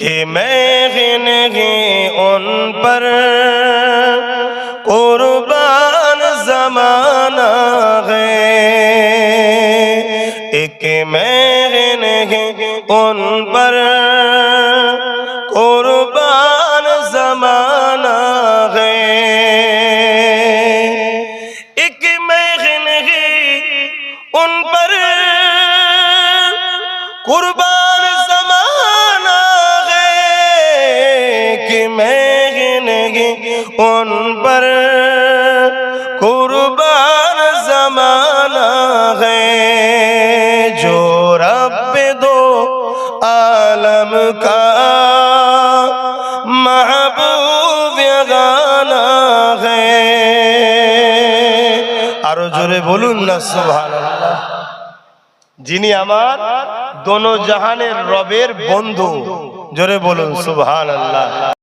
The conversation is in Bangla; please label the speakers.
Speaker 1: کہ میں غنگی ان پر قربان زمانہ ہے ایک میں غنگی ان پر قربان زمانہ ہے ایک میں غنگی ان پر قربان मैं नहीं उन पर कुर्बान जमाना है जो रब दो आलम का महबूब गाना है আরো জোরে বলুন না সুবহানাল্লাহ যিনি আমার দোনো জাহানের রবের বন্ধু জোরে বলুন সুবহানাল্লাহ